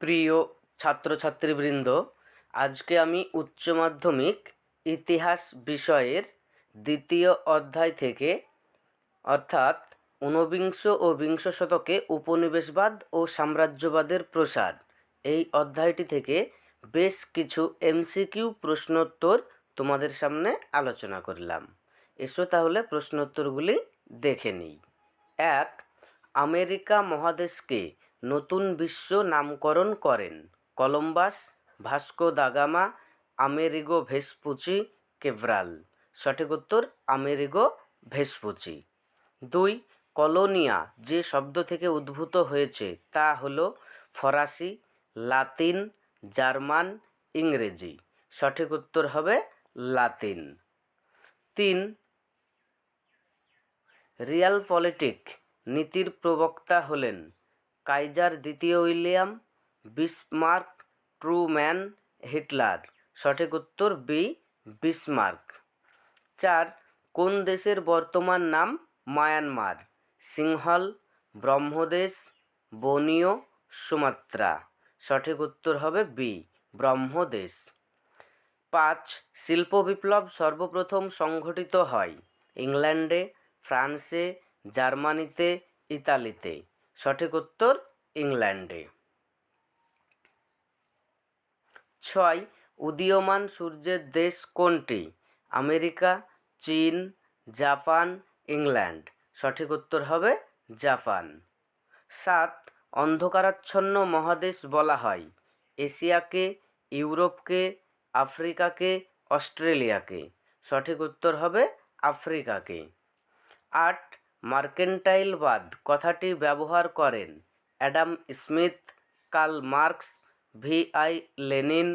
প্রিয় ছাত্রছাত্রীবৃন্দ, আজকে আমি উচ্চ মাধ্যমিক ইতিহাস বিষয়ের দ্বিতীয় অধ্যায় থেকে, অর্থাৎ ঊনবিংশ ও বিংশ শতকে উপনিবেশবাদ ও সাম্রাজ্যবাদের প্রসার, এই অধ্যায়টি থেকে বেশ কিছু এমসিকিউ প্রশ্নোত্তর তোমাদের সামনে আলোচনা করলাম। এসো তাহলে প্রশ্নোত্তরগুলি দেখে নিই। এক, আমেরিকা মহাদেশকে নতুন বিশ্ব নামকরণ করেন। Columbus, Vasco da Gama, Amerigo Vespucci, Cabral. সঠিক উত্তর, আমেরিগো ভেসপুচি। দুই, কলোনিয়া যে শব্দ থেকে উদ্ভূত হয়েছে তা হলো ফরাসি, লাতিন, জার্মান, ইংরেজি। সঠিক উত্তর হবে লাতিন। তিন, রিয়াল পলিটিক নীতির প্রবক্তা হলেন কাইজার দ্বিতীয় উইলিয়াম বিসমার্ক ট্রুম্যান হিটলার। সঠিক উত্তর বি, বিসমার্ক। চার, কোন দেশের বর্তমান নাম মায়ানমার? সিংহল, ব্রহ্মদেশ, বনীয়, সুমাত্রা। সঠিক উত্তর হবে বি, ব্রহ্মদেশ। পাঁচ, শিল্প বিপ্লব সর্বপ্রথম সংঘটিত হয় ইংল্যান্ডে, ফ্রান্সে, জার্মানিতে, ইতালিতে। সঠিক উত্তর ইংল্যান্ডে। ছয়, উদীয়মান সূর্যের দেশ কোনটি? আমেরিকা, চীন, জাপান, ইংল্যান্ড। সঠিক উত্তর হবে জাপান। সাত, অন্ধকারাচ্ছন্ন মহাদেশ বলা হয়। এশিয়াকে, ইউরোপকে, আফ্রিকাকে, অস্ট্রেলিয়াকে। সঠিক উত্তর হবে আফ্রিকাকে। আট মার্কেন্টাইলবাদ কথাটি ব্যবহার করেন Adam Smith, Karl Marx, V I Lenin,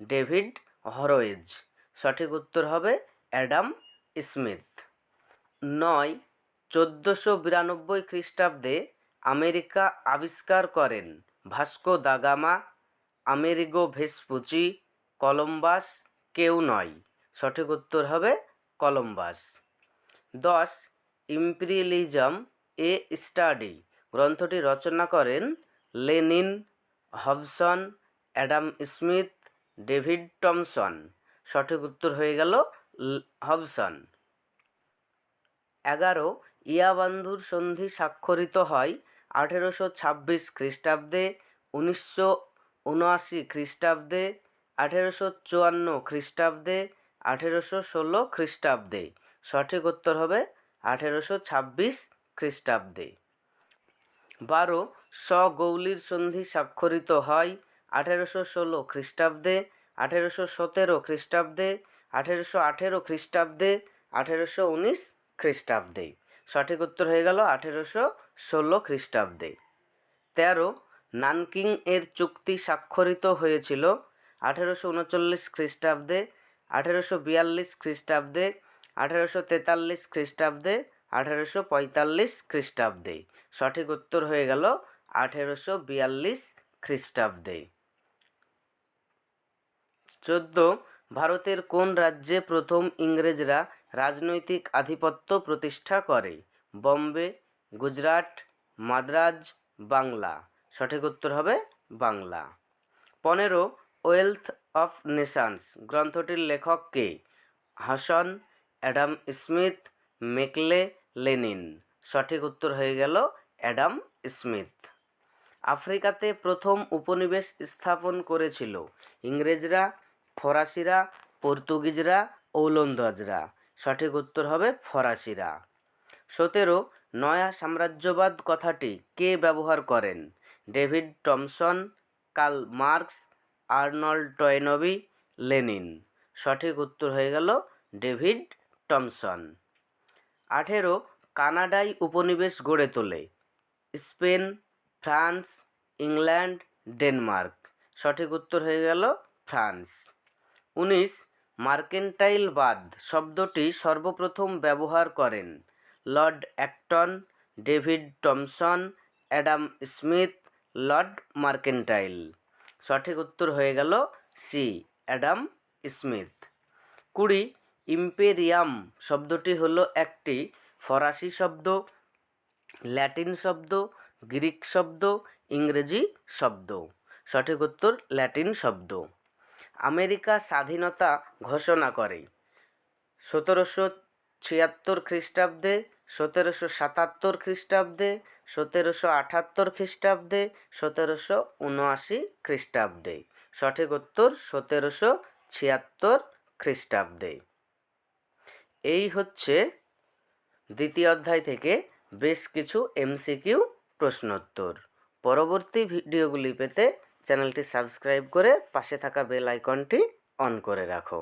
David হরোয়েজ। সঠিক উত্তর হবে অ্যাডাম স্মিথ। নয়, চোদ্দোশো বিরানব্বই খ্রিস্টাব্দে আমেরিকা আবিষ্কার করেন Vasco da Gama, Amerigo Vespucci, Columbus কেউ নয়। সঠিক উত্তর হবে কলম্বাস। দশ ইম্পিরিয়ালিজম এ স্টাডি। গ্রন্থটি রচনা করেন Lenin Hobson, Adam Smith, David Thomson. সঠিক উত্তর হয়ে গেল হবসন। এগারো ইয়াবান্ধুর সন্ধি স্বাক্ষরিত হয় আঠেরোশো ছাব্বিশ খ্রিস্টাব্দে, উনিশশো উনআশি খ্রিস্টাব্দে, আঠেরোশো চুয়ান্ন খ্রিস্টাব্দে, আঠেরোশো ষোলো খ্রিস্টাব্দে। সঠিক উত্তর হবে আঠেরোশো ছাব্বিশ খ্রিস্টাব্দে। বারো স্বগৌলীর সন্ধি স্বাক্ষরিত হয় আঠেরোশো ষোলো খ্রিস্টাব্দে, আঠেরোশো সতেরো খ্রিস্টাব্দে, আঠেরোশো আঠেরো খ্রিস্টাব্দে, আঠেরোশো উনিশ খ্রিস্টাব্দে। সঠিক উত্তর হয়ে গেল আঠেরোশো ষোলো খ্রিস্টাব্দে। তেরো নানকিং এর চুক্তি স্বাক্ষরিত হয়েছিল আঠেরোশো উনচল্লিশ খ্রিস্টাব্দে, আঠেরোশো বিয়াল্লিশ খ্রিস্টাব্দে আঠেরোশো তেতাল্লিশ খ্রিস্টাব্দে, আঠেরোশো পঁয়তাল্লিশ খ্রিস্টাব্দে। সঠিক উত্তর হয়ে গেল আঠেরোশো বিয়াল্লিশ খ্রিস্টাব্দে। চোদ্দ, ভারতের কোন রাজ্যে প্রথম ইংরেজরা রাজনৈতিক আধিপত্য প্রতিষ্ঠা করে? বম্বে, গুজরাট, মাদ্রাজ, বাংলা। সঠিক উত্তর হবে বাংলা। পনেরো, ওয়েলথ অফ নেশানস। গ্রন্থটির লেখক কে? Hobson Adam Smith Macaulay Lenin. সঠিক উত্তর হয়ে গেল অ্যাডাম স্মিথ। আফ্রিকাতে প্রথম উপনিবেশ স্থাপন করেছিল। ইংরেজরা, ফরাসিরা, পর্তুগিজরা ওলন্দাজরা। সঠিক উত্তর হবে ফরাসিরা। সতেরো, নয়া সাম্রাজ্যবাদ কথাটি কে ব্যবহার করেন? David Thomson, Karl Marx, Arnold Toynbee, Lenin. সঠিক উত্তর হয়ে গেল ডেভিড টমসন। আঠেরো, কানাডায় উপনিবেশ গড়ে তোলে। Spain, France, England, Denmark. সঠিক উত্তর হয়ে গেল ফ্রান্স। উনিশ, মার্কেন্টাইলবাদ শব্দটি সর্বপ্রথম ব্যবহার করেন Lord Acton, David Thomson, Adam Smith, Lord mercantile. সঠিক উত্তর হয়ে গেল সি, অ্যাডাম স্মিথ। কুড়ি ইম্পেরিয়াম শব্দটি হলো একটি ফরাসি শব্দ, ল্যাটিন শব্দ, গ্রিক শব্দ, ইংরেজি শব্দ। সঠিক উত্তর, ল্যাটিন শব্দ। আমেরিকা স্বাধীনতা ঘোষণা করে। সতেরোশো ছিয়াত্তর খ্রিস্টাব্দে, সতেরোশো সাতাত্তর খ্রিস্টাব্দে, সতেরোশো আটাত্তর খ্রিস্টাব্দে, সতেরোশো উনআশি খ্রিস্টাব্দে। সঠিক উত্তর, সতেরোশো ছিয়াত্তর খ্রিস্টাব্দে। এই হচ্ছে দ্বিতীয় অধ্যায় থেকে বেশ কিছু এমসিকিউ প্রশ্নোত্তর। পরবর্তী ভিডিওগুলি পেতে চ্যানেলটি সাবস্ক্রাইব করে পাশে থাকা বেল আইকনটি অন করে রাখো।